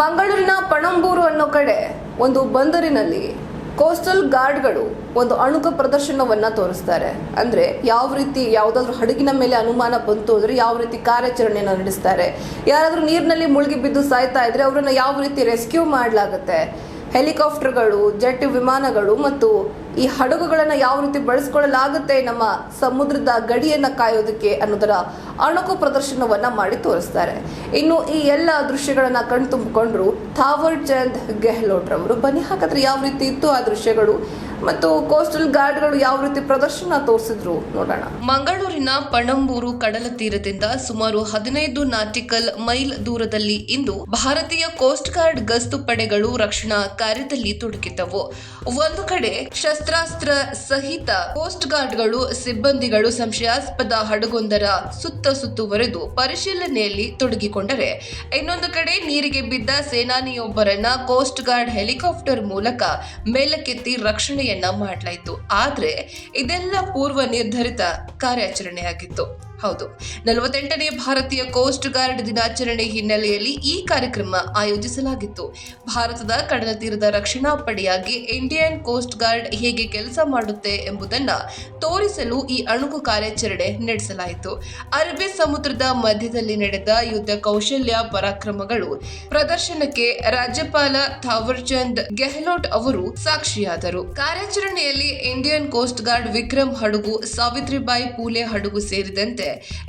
ಮಂಗಳೂರಿನ ಪಣಂಬೂರು ಅನ್ನೋ ಕಡೆ ಒಂದು ಬಂದರಿನಲ್ಲಿ ಕೋಸ್ಟಲ್ ಗಾರ್ಡ್ಗಳು ಒಂದು ಅಣುಕ ಪ್ರದರ್ಶನವನ್ನ ತೋರಿಸ್ತಾರೆ. ಅಂದ್ರೆ ಯಾವ ರೀತಿ ಯಾವುದಾದ್ರೂ ಹಡಗಿನ ಮೇಲೆ ಅನುಮಾನ ಬಂತು ಅಂದ್ರೆ ಯಾವ ರೀತಿ ಕಾರ್ಯಾಚರಣೆಯನ್ನು ನಡೆಸ್ತಾರೆ. ಯಾರಾದ್ರೂ ನೀರಿನಲ್ಲಿ ಮುಳುಗಿ ಬಿದ್ದು ಸಾಯ್ತಾ ಇದ್ರೆ ಅವರನ್ನ ಯಾವ ರೀತಿ ರೆಸ್ಕ್ಯೂ ಮಾಡಲಾಗುತ್ತೆ. ಹೆಲಿಕಾಪ್ಟರ್ಗಳು, ಜೆಟ್ ವಿಮಾನಗಳು ಮತ್ತು ಈ ಹಡಗುಗಳನ್ನ ಯಾವ ರೀತಿ ಬಳಸ್ಕೊಳ್ಳಲಾಗುತ್ತೆ ನಮ್ಮ ಸಮುದ್ರದ ಗಡಿಯನ್ನ ಕಾಯೋದಕ್ಕೆ ಅನ್ನೋದರ ಅಣುಕು ಪ್ರದರ್ಶನವನ್ನ ಮಾಡಿ ತೋರಿಸ್ತಾರೆ. ಇನ್ನು ಈ ಎಲ್ಲ ದೃಶ್ಯಗಳನ್ನ ಕಣ್ತುಂಬಿಕೊಂಡ್ರು ಥಾವರ್ ಚಂದ್ ಗೆಹ್ಲೋಟ್ ರವರು. ಬನ್ನಿ, ಹಾಗಾದ್ರೆ ಯಾವ ರೀತಿ ಇತ್ತು ಆ ದೃಶ್ಯಗಳು? ಮತ್ತು ಕೋಸ್ಟಲ್ ಗಾರ್ಡ್ಗಳು ಯಾವ ರೀತಿ ಪ್ರದರ್ಶನ ತೋರಿಸಿದ್ರು ನೋಡೋಣ. ಮಂಗಳೂರಿನ ಪಣಂಬೂರು ಕಡಲ ತೀರದಿಂದ ಸುಮಾರು ಹದಿನೈದು ನಾಟಿಕಲ್ ಮೈಲ್ ದೂರದಲ್ಲಿ ಇಂದು ಭಾರತೀಯ ಕೋಸ್ಟ್ ಗಾರ್ಡ್ ಗಸ್ತು ಪಡೆಗಳು ರಕ್ಷಣಾ ಕಾರ್ಯದಲ್ಲಿ ತೊಡಗಿದ್ದವು ಒಂದು ಕಡೆ ಶಸ್ತ್ರಾಸ್ತ್ರ ಸಹಿತ ಕೋಸ್ಟ್ ಗಾರ್ಡ್ಗಳು ಸಿಬ್ಬಂದಿಗಳು ಸಂಶಯಾಸ್ಪದ ಹಡಗೊಂದರ ಸುತ್ತ ಸುತ್ತುವರೆದು ಪರಿಶೀಲನೆಯಲ್ಲಿ ತೊಡಗಿಕೊಂಡರೆ. ಇನ್ನೊಂದು ಕಡೆ ನೀರಿಗೆ ಬಿದ್ದ ಸೇನಾನಿಯೊಬ್ಬರನ್ನ ಕೋಸ್ಟ್ ಗಾರ್ಡ್ ಹೆಲಿಕಾಪ್ಟರ್ ಮೂಲಕ ಮೇಲಕ್ಕೆತ್ತಿ ರಕ್ಷಣೆಯನ್ನ ಮಾಡಲಾಯಿತು. ಆದ್ರೆ ಇದೆಲ್ಲ ಪೂರ್ವ ನಿರ್ಧರಿತ ಕಾರ್ಯಾಚರಣೆಯಾಗಿತ್ತು. ಹೌದು. ನಲವತ್ತೆಂಟನೇ ಭಾರತೀಯ ಕೋಸ್ಟ್ ಗಾರ್ಡ್ ದಿನಾಚರಣೆ ಹಿನ್ನೆಲೆಯಲ್ಲಿ ಈ ಕಾರ್ಯಕ್ರಮ ಆಯೋಜಿಸಲಾಗಿತ್ತು. ಭಾರತದ ಕಡಲ ತೀರದ ರಕ್ಷಣಾ ಪಡೆಯಾಗಿ ಇಂಡಿಯನ್ ಕೋಸ್ಟ್ ಗಾರ್ಡ್ ಹೇಗೆ ಕೆಲಸ ಮಾಡುತ್ತೆ ಎಂಬುದನ್ನು ತೋರಿಸಲು ಈ ಅಣುಕು ಕಾರ್ಯಾಚರಣೆ ನಡೆಸಲಾಯಿತು. ಅರಬ್ಬಿ ಸಮುದ್ರದ ಮಧ್ಯದಲ್ಲಿ ನಡೆದ ಯುದ್ಧ ಕೌಶಲ್ಯ ಪರಾಕ್ರಮಗಳು ಪ್ರದರ್ಶನಕ್ಕೆ ರಾಜ್ಯಪಾಲ ಥಾವರ್ಚಂದ್ ಗೆಹ್ಲೋಟ್ ಅವರು ಸಾಕ್ಷಿಯಾದರು. ಕಾರ್ಯಾಚರಣೆಯಲ್ಲಿ ಇಂಡಿಯನ್ ಕೋಸ್ಟ್ ಗಾರ್ಡ್ ವಿಕ್ರಮ್ ಹಡಗು, ಸಾವಿತ್ರಿಬಾಯಿ ಪೂಲೆ ಹಡಗು ಸೇರಿದಂತೆ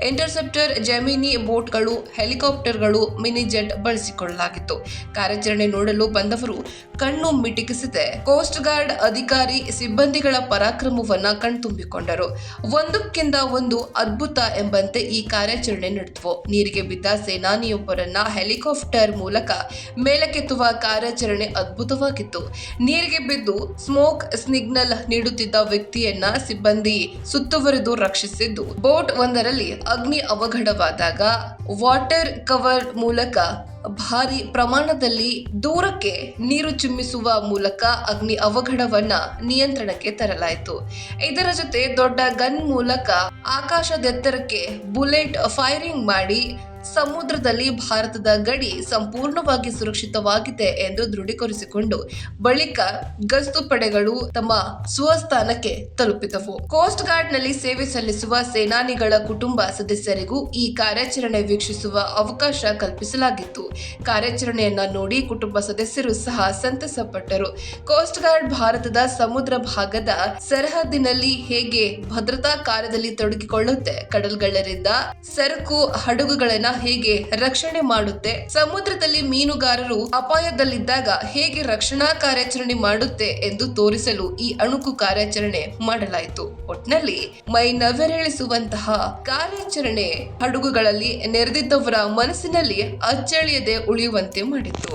ಇಂಟರ್ಸೆಪ್ಟರ್ ಜೆಮಿನಿ ಬೋಟ್ಗಳು, ಹೆಲಿಕಾಪ್ಟರ್ಗಳು, ಮಿನಿ ಜೆಟ್ ಬಳಸಿಕೊಳ್ಳಲಾಗಿತ್ತು. ಕಾರ್ಯಾಚರಣೆ ನೋಡಲು ಬಂದವರು ಕಣ್ಣು ಮಿಟಿಕಿಸಿದೆ. ಕೋಸ್ಟ್ ಗಾರ್ಡ್ ಅಧಿಕಾರಿ ಸಿಬ್ಬಂದಿಗಳ ಪರಾಕ್ರಮವನ್ನ ಕಣ್ತುಂಬಿಕೊಂಡರು. ಒಂದಕ್ಕಿಂತ ಒಂದು ಅದ್ಭುತ ಎಂಬಂತೆ ಈ ಕಾರ್ಯಾಚರಣೆ ನಡೆದವು ನೀರಿಗೆ ಬಿದ್ದ ಸೇನಾನಿಯೊಬ್ಬರನ್ನ ಹೆಲಿಕಾಪ್ಟರ್ ಮೂಲಕ ಮೇಲಕ್ಕೆತ್ತುವ ಕಾರ್ಯಾಚರಣೆ ಅದ್ಭುತವಾಗಿತ್ತು. ನೀರಿಗೆ ಬಿದ್ದು ಸ್ಮೋಕ್ ಸಿಗ್ನಲ್ ನೀಡುತ್ತಿದ್ದ ವ್ಯಕ್ತಿಯನ್ನ ಸಿಬ್ಬಂದಿ ಸುತ್ತುವರೆದು ರಕ್ಷಿಸಿದ್ದು. ಬೋಟ್ ಒಂದರಲ್ಲಿ ಅಗ್ನಿ ಅವಘಡವಾದಾಗ ವಾಟರ್ ಕವರ್ ಮೂಲಕ ಭಾರಿ ಪ್ರಮಾಣದಲ್ಲಿ ದೂರಕ್ಕೆ ನೀರು ಚಿಮ್ಮಿಸುವ ಮೂಲಕ ಅಗ್ನಿ ಅವಘಡವನ್ನ ನಿಯಂತ್ರಣಕ್ಕೆ ತರಲಾಯಿತು. ಇದರ ಜೊತೆ ದೊಡ್ಡ ಗನ್ ಮೂಲಕ ಆಕಾಶದೆತ್ತರಕ್ಕೆ ಬುಲೆಟ್ ಫೈರಿಂಗ್ ಮಾಡಿ ಸಮುದ್ರದಲ್ಲಿ ಭಾರತದ ಗಡಿ ಸಂಪೂರ್ಣವಾಗಿ ಸುರಕ್ಷಿತವಾಗಿದೆ ಎಂದು ದೃಢೀಕರಿಸಿಕೊಂಡು ಬಳಿಕ ಗಸ್ತು ಪಡೆಗಳು ತಮ್ಮ ಸ್ವಸ್ಥಾನಕ್ಕೆ ತಲುಪಿದವು. ಕೋಸ್ಟ್ ಗಾರ್ಡ್ನಲ್ಲಿ ಸೇವೆ ಸಲ್ಲಿಸುವ ಸೇನಾನಿಗಳ ಕುಟುಂಬ ಸದಸ್ಯರಿಗೂ ಈ ಕಾರ್ಯಾಚರಣೆ ವೀಕ್ಷಿಸುವ ಅವಕಾಶ ಕಲ್ಪಿಸಲಾಗಿತ್ತು. ಕಾರ್ಯಾಚರಣೆಯನ್ನ ನೋಡಿ ಕುಟುಂಬ ಸದಸ್ಯರು ಸಹ ಸಂತಸಪಟ್ಟರು. ಕೋಸ್ಟ್ ಗಾರ್ಡ್ ಭಾರತದ ಸಮುದ್ರ ಭಾಗದ ಸರಹದ್ದಿನಲ್ಲಿ ಹೇಗೆ ಭದ್ರತಾ ಕಾರ್ಯದಲ್ಲಿ ತೊಡಗಿಕೊಳ್ಳುತ್ತೆ ಕಡಲ್ಗಳ್ಳರಿಂದ ಸರಕು ಹಡಗುಗಳನ್ನ ಹೇಗೆ ರಕ್ಷಣೆ ಮಾಡುತ್ತೆ. ಸಮುದ್ರದಲ್ಲಿ ಮೀನುಗಾರರು ಅಪಾಯದಲ್ಲಿದ್ದಾಗ ಹೇಗೆ ರಕ್ಷಣಾ ಕಾರ್ಯಾಚರಣೆ ಮಾಡುತ್ತೆ ಎಂದು ತೋರಿಸಲು ಈ ಅಣುಕು ಕಾರ್ಯಾಚರಣೆ ಮಾಡಲಾಯಿತು. ಒಟ್ನಲ್ಲಿ ಮೈ ನವೆರಳಿಸುವಂತಹ ಕಾರ್ಯಾಚರಣೆ ಹಡಗುಗಳಲ್ಲಿ ನೆರೆದಿದ್ದವರ ಮನಸ್ಸಿನಲ್ಲಿ ಅಚ್ಚಳಿಯದೆ ಉಳಿಯುವಂತೆ ಮಾಡಿತ್ತು.